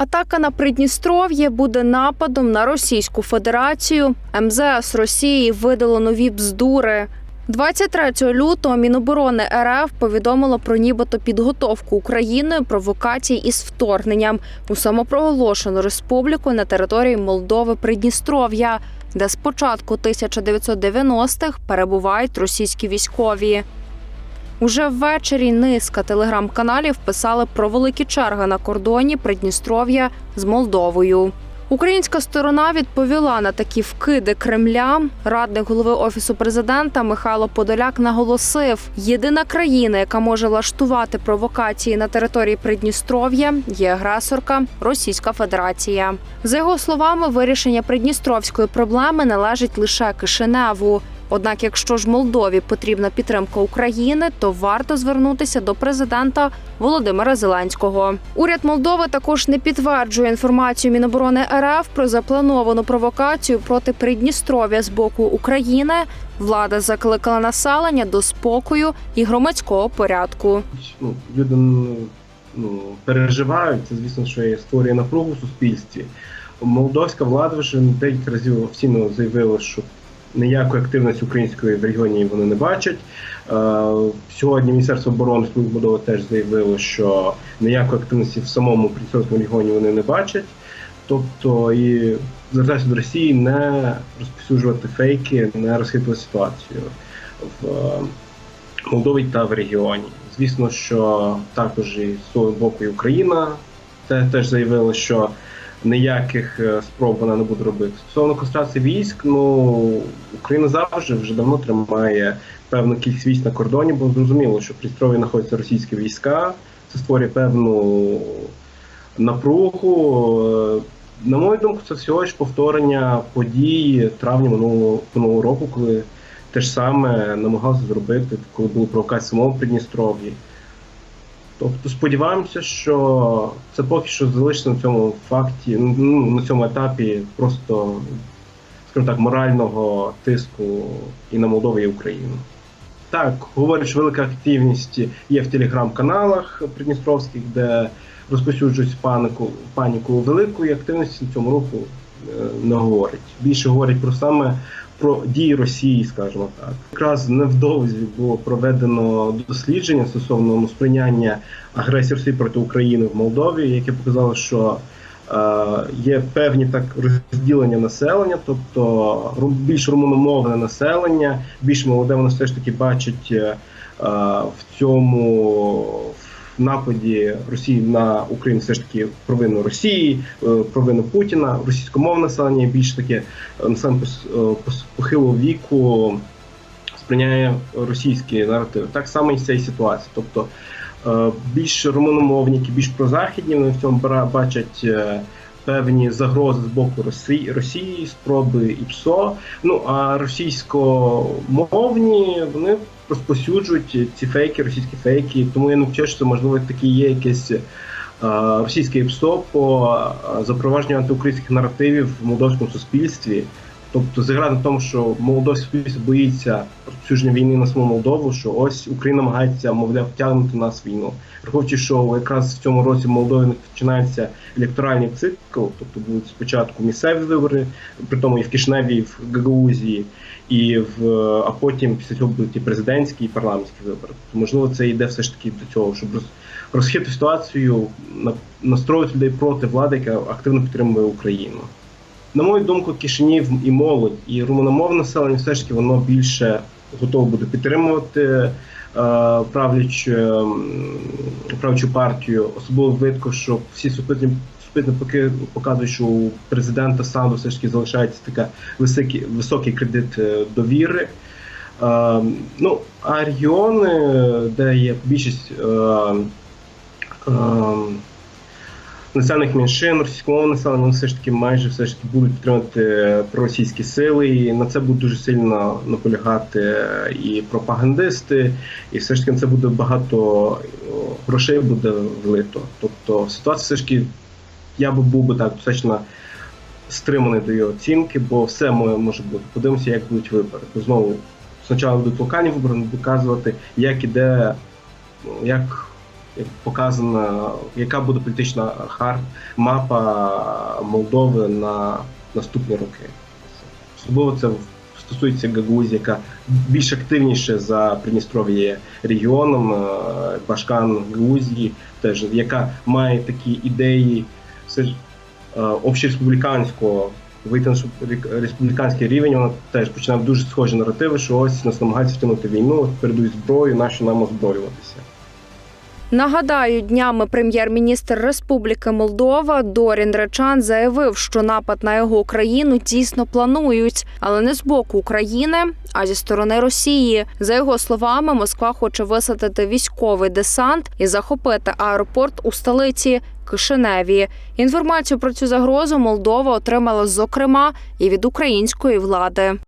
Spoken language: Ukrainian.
Атака на Придністров'я буде нападом на Російську Федерацію. МЗС Росії видало нові бздури. 23 лютого Міноборони РФ повідомило про нібито підготовку Україною провокацій із вторгненням у самопроголошену республіку на території Молдови Придністров'я, де з початку 1990-х перебувають російські військові. Уже ввечері низка телеграм-каналів писали про великі черги на кордоні Придністров'я з Молдовою. Українська сторона відповіла на такі вкиди Кремля. Радник голови офісу президента Михайло Подоляк наголосив: єдина країна, яка може влаштувати провокації на території Придністров'я, є агресорка Російська Федерація. За його словами, вирішення придністровської проблеми належить лише Кишиневу. Однак, якщо ж Молдові потрібна підтримка України, то варто звернутися до президента Володимира Зеленського. Уряд Молдови також не підтверджує інформацію Міноборони РФ про заплановану провокацію проти Придністров'я з боку України. Влада закликала населення до спокою і громадського порядку. ну, люди ну, переживають, це звісно, що є створює напругу в суспільстві. Молдовська влада вже декілька разів офіційно заявила, що ніякої активності української в регіоні вони не бачать. Е, Сьогодні Міністерство оборони Молдова теж заявило, що ніякої активності в самому Придністровському регіоні вони не бачать. Тобто і звертаюся до Росії не розповсюджувати фейки, не розхитувати ситуацію в е, Молдові та в регіоні. Звісно, що також і з боку і Україна те- теж заявила, що ніяких е, спроб вона не буде робити. Стосовно концентрації військ, ну Україна завжди вже давно тримає певну кількість військ на кордоні, бо зрозуміло, що в Придністров'ї знаходяться російські війська. Це створює певну напругу. Е, На мою думку, це всього ж повторення подій травня минулого, минулого року, коли те ж саме намагалися зробити, коли були провокації в Придністров'ї. Тобто сподіваємося, що це поки що залишиться на цьому факті, ну, на цьому етапі просто, скажімо так, морального тиску і на Молдову, і Україну. Так, говорять, що велика активність є в телеграм-каналах придністровських, де розповсюджують панику, паніку великої активності на цьому руху не говорять. Більше говорять про саме про дії Росії, скажімо так. Якраз невдовзі було проведено дослідження стосовно сприйняння агресії Росії проти України в Молдові, яке показало, що е, є певні так розділення населення, тобто більш румуномовне населення, більш молоде, воно все ж таки бачить е, е, в цьому нападі Росії на Україну все ж таки провину Росії, е, провину Путіна, російськомовне населення більш таке е, населення е, похилого віку сприйняє російські наративи. Так само і в цій ситуації. Тобто більш румуномовні, більш прозахідні, вони в цьому бачать. Певні загрози з боку Росії, Росії, спроби і ПСО. Ну а російськомовні вони розпосюджують ці фейки, російські фейки. Тому я не вчу, що можливо такі є якесь е, російське ПСО по е, запровадженню антиукраїнських наративів в молдовському суспільстві. Тобто зіграти на тому, що молдовське боїться розповсюдження війни на саму Молдову, що ось Україна намагається, мовляв, втягнути нас в війну. Враховуючи, що якраз в цьому році в Молдові починається електоральний цикл, тобто будуть спочатку місцеві вибори, при тому і в Кишневі, і в Гагаузії, і в а потім після цього будуть і президентські, і парламентські вибори. То, можливо, це йде все ж таки до цього, щоб роз, розхитити ситуацію, на- настроїти людей проти влади, яка активно підтримує Україну. На мою думку, Кишинів і молодь, і румуномовне населення все ж таки воно більше готове буде підтримувати е, правлячу, ем, правлячу партію. Особливо видко, що всі супутні супутні поки показують, що у президента Санду все ж таки залишається така високий, високий кредит е, довіри. Е, ну, а регіони, де є більшість е, е, національних меншин, російськомовного населення, все ж таки майже все ж таки будуть підтримувати проросійські сили, і на це будуть дуже сильно наполягати і пропагандисти, і все ж таки на це буде багато грошей буде влито. Тобто ситуація все ж таки, я би був би так достатньо стриманий до її оцінки, бо все мо- може бути. Подивимося, як будуть вибори. Бо знову спочатку будуть локальні вибори, показувати, як іде, як показана, яка буде політична мапа Молдови на наступні роки. Особливо це стосується Гагаузії, яка більш активніше за Придністров'я регіоном, е, Башкан Гагаузії, теж яка має такі ідеї все ж, е, общереспубліканського вийти на республіканський рівень, вона теж починає дуже схожі наративи, що ось нас намагаються втягнути війну, передають зброю, нащо нам озброюватися. Нагадаю, днями прем'єр-міністр Республіки Молдова Дорін Речан заявив, що напад на його країну дійсно планують, але не з боку України, а зі сторони Росії. За його словами, Москва хоче висадити військовий десант і захопити аеропорт у столиці Кишиневі. Інформацію про цю загрозу Молдова отримала зокрема і від української влади.